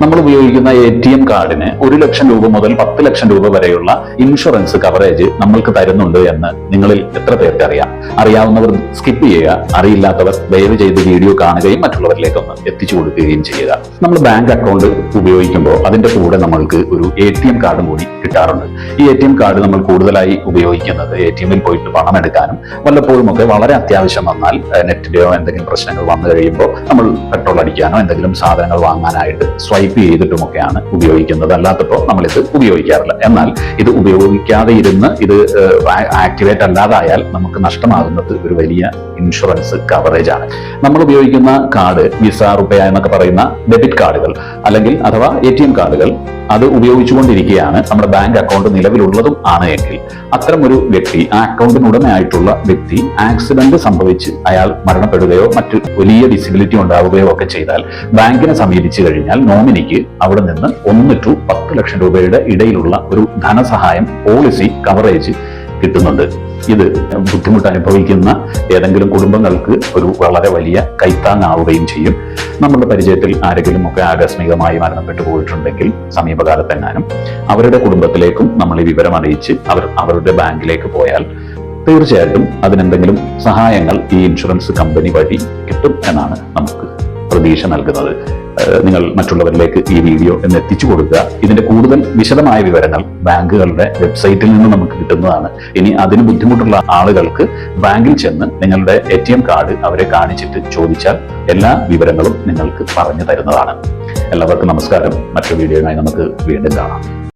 നമ്മൾ ഉപയോഗിക്കുന്ന A T M കാർഡിന് ഒരു ലക്ഷം രൂപ മുതൽ പത്ത് ലക്ഷം രൂപ വരെയുള്ള ഇൻഷുറൻസ് കവറേജ് നമ്മൾക്ക് തരുന്നുണ്ട് എന്ന് നിങ്ങളിൽ എത്ര പേർക്ക് അറിയാം? അറിയാവുന്നവർ സ്കിപ്പ് ചെയ്യുക അറിയില്ലാത്തവർ ദയവ് ചെയ്ത് വീഡിയോ കാണുകയും മറ്റുള്ളവരിലേക്ക് ഒന്ന് എത്തിച്ചു കൊടുക്കുകയും ചെയ്യുക. നമ്മൾ ബാങ്ക് അക്കൗണ്ട് ഉപയോഗിക്കുമ്പോൾ അതിന്റെ കൂടെ നമ്മൾക്ക് ഒരു എ ടി എം കാർഡും കൂടി കിട്ടാറുണ്ട്. ഈ എ ടി എം കാർഡ് നമ്മൾ കൂടുതലായി ഉപയോഗിക്കുന്നത് എ ടി എമ്മിൽ പോയിട്ട് പണം എടുക്കാനും വല്ലപ്പോഴും ഒക്കെ വളരെ അത്യാവശ്യം വന്നാൽ നെറ്റിന്റെയോ എന്തെങ്കിലും പ്രശ്നങ്ങൾ വന്നു കഴിയുമ്പോൾ നമ്മൾ പെട്രോൾ അടിക്കാനോ എന്തെങ്കിലും സാധനങ്ങൾ വാങ്ങാനായിട്ട് സ്വൈപ്പ് ചെയ്തിട്ടുമൊക്കെയാണ് ഉപയോഗിക്കുന്നത്. അല്ലാത്തപ്പോൾ നമ്മളിത് ഉപയോഗിക്കാറില്ല. എന്നാൽ ഇത് ഉപയോഗിക്കാതെ ഇരുന്ന് ഇത് ആക്ടിവേറ്റ് അല്ലാതായാൽ നമുക്ക് നഷ്ടമാകുന്നത് ഒരു വലിയ ഇൻഷുറൻസ് കവറേജ് ആണ്. നമ്മൾ ഉപയോഗിക്കുന്ന കാർഡ് വിസ റുപ്പയ എന്നൊക്കെ പറയുന്ന ഡെബിറ്റ് കാർഡുകൾ അല്ലെങ്കിൽ അഥവാ എ ടി എം കാർഡുകൾ അത് ഉപയോഗിച്ചുകൊണ്ടിരിക്കുകയാണ്. നമ്മുടെ ബാങ്ക് അക്കൗണ്ട് നിലവിലുള്ളതും ആണ് എങ്കിൽ. അത്തരം ഒരു വ്യക്തി ആ അക്കൗണ്ടിന് ഉടമയായിട്ടുള്ള വ്യക്തി ആക്സിഡന്റ് സംഭവിച്ച് അയാൾ മരണപ്പെടുകയോ മറ്റു വലിയ ഡിസബിലിറ്റി ഉണ്ടാവുകയോ ഒക്കെ ചെയ്താൽ ബാങ്കിനെ സമീപിച്ചു കഴിഞ്ഞാൽ നോമിനിക്ക് അവിടെ നിന്ന് ഒന്ന് ടു പത്ത് ലക്ഷം രൂപയുടെ ഇടയിലുള്ള ഒരു ധനസഹായം പോളിസി കവറേജ് കിട്ടുന്നുണ്ട്. ഇത് ബുദ്ധിമുട്ട് അനുഭവിക്കുന്ന ഏതെങ്കിലും കുടുംബങ്ങൾക്ക് ഒരു വളരെ വലിയ കൈത്താങ്ങാവുകയും ചെയ്യും. നമ്മുടെ പരിചയത്തിൽ ആരെങ്കിലും ഒക്കെ ആകസ്മികമായി മരണപ്പെട്ടു പോയിട്ടുണ്ടെങ്കിൽ സമീപകാലത്തെങ്ങാനും അവരുടെ കുടുംബത്തിലേക്കും നമ്മൾ ഈ വിവരം അറിയിച്ച് അവർ അവരുടെ ബാങ്കിലേക്ക് പോയാൽ തീർച്ചയായിട്ടും അതിനെന്തെങ്കിലും സഹായങ്ങൾ ഈ ഇൻഷുറൻസ് കമ്പനി വഴി കിട്ടും എന്നാണ് നമുക്ക് പ്രതീക്ഷ നൽകുന്നത്. നിങ്ങൾ മറ്റുള്ളവരിലേക്ക് ഈ വീഡിയോ എന്ന് എത്തിച്ചു കൊടുക്കുക. ഇതിന്റെ കൂടുതൽ വിശദമായ വിവരങ്ങൾ ബാങ്കുകളുടെ വെബ്സൈറ്റിൽ നിന്ന് നമുക്ക് കിട്ടുന്നതാണ്. ഇനി അതിന് ബുദ്ധിമുട്ടുള്ള ആളുകൾക്ക് ബാങ്കിൽ ചെന്ന് നിങ്ങളുടെ എം കാർഡ് അവരെ കാണിച്ചിട്ട് ചോദിച്ചാൽ എല്ലാ വിവരങ്ങളും നിങ്ങൾക്ക് പറഞ്ഞു തരുന്നതാണ്. എല്ലാവർക്കും നമസ്കാരം. മറ്റൊരു വീഡിയോയുമായി നമുക്ക് വീണ്ടും കാണാം.